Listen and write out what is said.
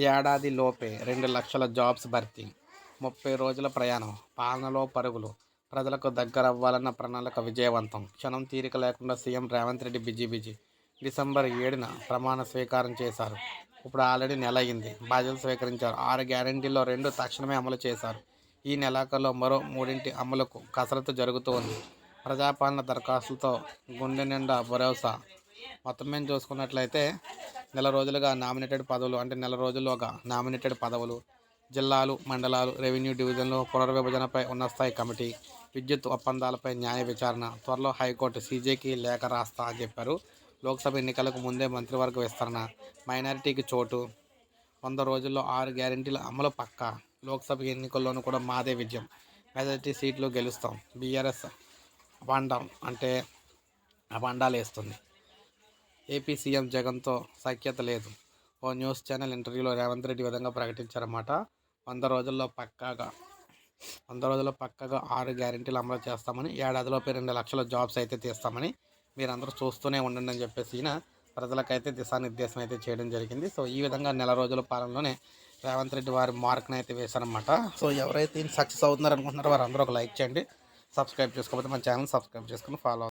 ఏడాది లోపే రెండు లక్షల జాబ్స్ భర్తీ ముప్పై రోజుల ప్రయాణం పాలనలో పరుగులు ప్రజలకు దగ్గరవ్వాలన్న ప్రణాళిక విజయవంతం. క్షణం తీరిక లేకుండా CM Revanth Reddy busy busy. December ఏడున ప్రమాణ స్వీకారం చేశారు. ఇప్పుడు ఆల్రెడీ నెల అయింది. బాధ్యతలు స్వీకరించారు. ఆరు గ్యారంటీల్లో రెండు తక్షణమే అమలు చేశారు. ఈ నెలాఖరులో మరో మూడింటి అమలుకు కసరత్తు జరుగుతోంది. ప్రజాపాలన దరఖాస్తులతో గుండె నిండా భరోసా. మొత్తం మేము చూసుకున్నట్లయితే నెల రోజులుగా నామినేటెడ్ పదవులు అంటే నెల రోజుల్లోగా నామినేటెడ్ పదవులు. జిల్లాలు మండలాలు రెవెన్యూ డివిజన్లు పునర్విభజనపై ఉన్నస్థాయి కమిటీ విద్యుత్ ఒప్పందాలపై న్యాయ విచారణ త్వరలో హైకోర్టు సీజేకి లేఖ రాస్తా అని చెప్పారు. లోక్సభ ఎన్నికలకు ముందే మంత్రివర్గ విస్తరణ మైనారిటీకి చోటు వంద రోజుల్లో ఆరు గ్యారెంటీల అమలు పక్క లోక్సభ ఎన్నికల్లోనూ కూడా మాదే విజయం. మెజారిటీ సీట్లు గెలుస్తాం. బీఆర్ఎస్ అపాండం అంటే అపాండాలు వేస్తుంది. ఏపీ సీఎం జగన్తో సఖ్యత లేదు. ఓ న్యూస్ ఛానల్ ఇంటర్వ్యూలో రేవంత్ రెడ్డి విధంగా ప్రకటించారన్నమాట. వంద రోజుల్లో పక్కాగా వంద రోజుల్లో పక్కాగా ఆరు గ్యారెంటీలు అమలు చేస్తామని ఏడాదిలోపే రెండు లక్షల జాబ్స్ అయితే తీస్తామని మీరందరూ చూస్తూనే ఉండండి అని చెప్పేసి ఈయన ప్రజలకైతే దిశానిర్దేశం అయితే చేయడం జరిగింది. సో ఈ విధంగా నెల రోజుల పాలనలోనే రేవంత్ రెడ్డి వారి మార్క్ని అయితే వేశారనమాట సో ఎవరైతే సక్సెస్ అవుతున్నారు అనుకుంటున్నారో వారు అందరూ ఒక లైక్ చేయండి. సబ్స్క్రైబ్ చేసుకోకపోతే మన ఛానల్ సబ్స్క్రైబ్ చేసుకుని ఫాలో